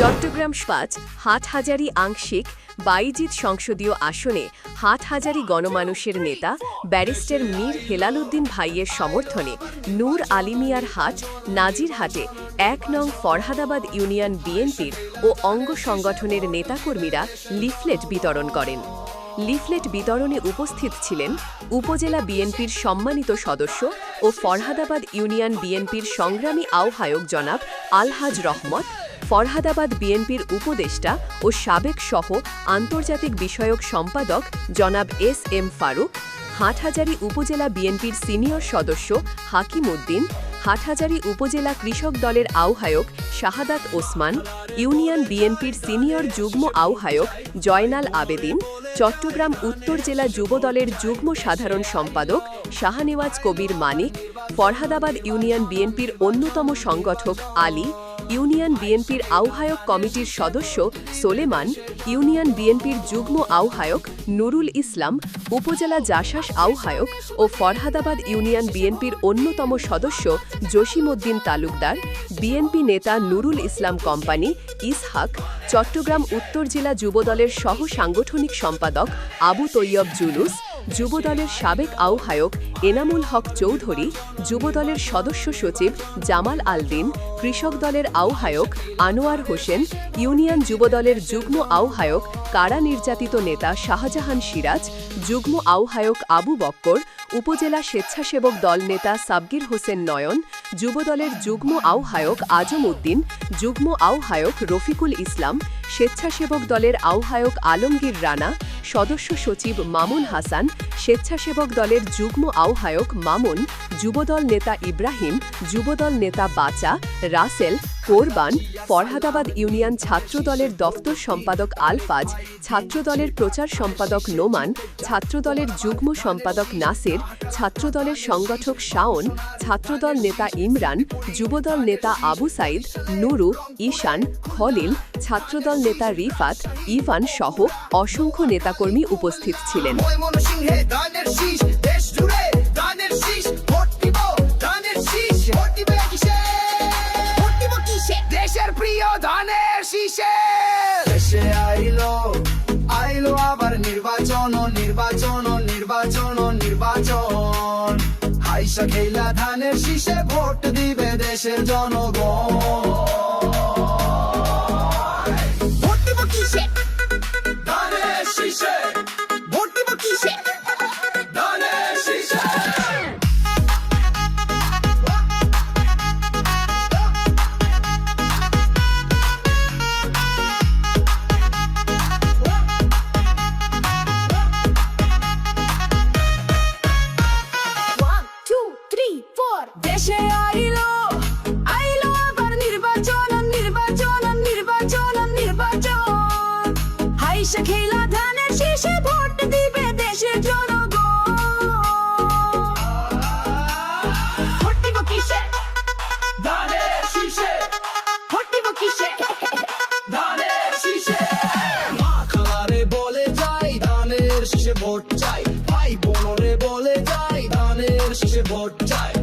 চট্টগ্রাম পাঁচ, হাটহাজারি আংশিক বাইজিৎ সংসদীয় আসনে হাটহাজারি গণমানুষের নেতা, ব্যারিস্টার মীর হেলালুদ্দিন ভাইয়ের সমর্থনে নূর আলিমিয়ার হাট, নাজিরহাটে এক নং ফরহাদাবাদ ইউনিয়ন বিএনপির ও অঙ্গ সংগঠনের নেতাকর্মীরা লিফলেট বিতরণ করেন। লিফলেট বিতরণে উপস্থিত ছিলেন উপজেলা বিএনপির সম্মানিত সদস্য ও ফরহাদাবাদ ইউনিয়ন বিএনপির সংগ্রামী আহ্বায়ক জনাব আলহাজ রহমত ফরহাদাবাদ বিএনপির উপদেষ্টা ও সাবেক সহ আন্তর্জাতিক বিষয়ক সম্পাদক জনাব এস এম ফারুক, হাটহাজারী উপজেলা বিএনপির সিনিয়র সদস্য হাকিম উদ্দিন, হাটহাজারী উপজেলা কৃষক দলের আহ্বায়ক শাহাদাত ওসমান, ইউনিয়ন বিএনপির সিনিয়র যুগ্ম আহ্বায়ক জয়নাল আবেদিন, চট্টগ্রাম উত্তর জেলা যুব দলের যুগ্ম সাধারণ সম্পাদক শাহনেওয়াজ কবির মানিক ফরহাদাবাদ ইউনিয়ন বিএনপির অন্যতম সংগঠক আলী, ইউনিয়ন বিএনপির আহ্বায়ক কমিটির সদস্য সোলেমান, ইউনিয়ন বিএনপির যুগ্ম আহ্বায়ক নুরুল ইসলাম, উপজেলা জাসাস আহ্বায়ক ও ফরহাদাবাদ ইউনিয়ন বিএনপির অন্যতম সদস্য জসিমউদ্দিন তালুকদার, বিএনপি নেতা নুরুল ইসলাম কোম্পানি ইসহাক, চট্টগ্রাম উত্তর জেলা যুবদলের সহ সাংগঠনিক সম্পাদক আবু তৈয়ব জুলুস যুবদলের সাবেক আহ্বায়ক এনামুল হক চৌধুরী, যুবদলের সদস্য সচিব জামাল আলদিন, কৃষক দলের আহ্বায়ক আনোয়ার হোসেন, ইউনিয়ন যুবদলের যুগ্ম আহ্বায়ক কারা নির্যাতিত নেতা শাহজাহান সিরাজ, যুগ্ম আহ্বায়ক আবু বক্কর, উপজেলা স্বেচ্ছাসেবক দল নেতা সাবগির হোসেন নয়ন, যুবদলের যুগ্ম আহ্বায়ক আজম উদ্দিন, যুগ্ম আহ্বায়ক রফিকুল ইসলাম, স্বেচ্ছাসেবক দলের আহ্বায়ক আলমগীর রানা সদস্য সচিব মামুন হাসান, স্বেচ্ছাসেবক দলের যুগ্ম আহ্বায়ক মামুন, যুবদল নেতা ইব্রাহিম, যুবদল নেতা বাচা, রাসেল, কোরবান, ফরহাদাবাদ ইউনিয়ন ছাত্রদলের দফতর সম্পাদক আলফাজ, ছাত্রদলের প্রচার সম্পাদক নোমান, ছাত্রদলের যুগ্ম সম্পাদক নাসির, ছাত্রদলের সংগঠক শাওন, ছাত্রদল নেতা ইমরান, যুবদল নেতা আবু সাইদ, নুরু, ঈশান, খলিল ছাত্রদল নেতা রিফাত ইভান সহ অসংখ্য নেতাকর্মী উপস্থিত ছিলেন। আইলো আবার নির্বাচন ও নির্বাচন ও নির্বাচন ও নির্বাচন। হাইসা খেলা ধানের শীষে ভোট দিবে দেশের জনগণ। দেশে আইলো আবার নির্বাচন নির্বাচন নির্বাচন নির্বাচন। খেলা ধানের ভোট দিবে দেশের ভোট চাই। ভাই বোনরে বলে যাই, ধানের শীষে ভোট চাই।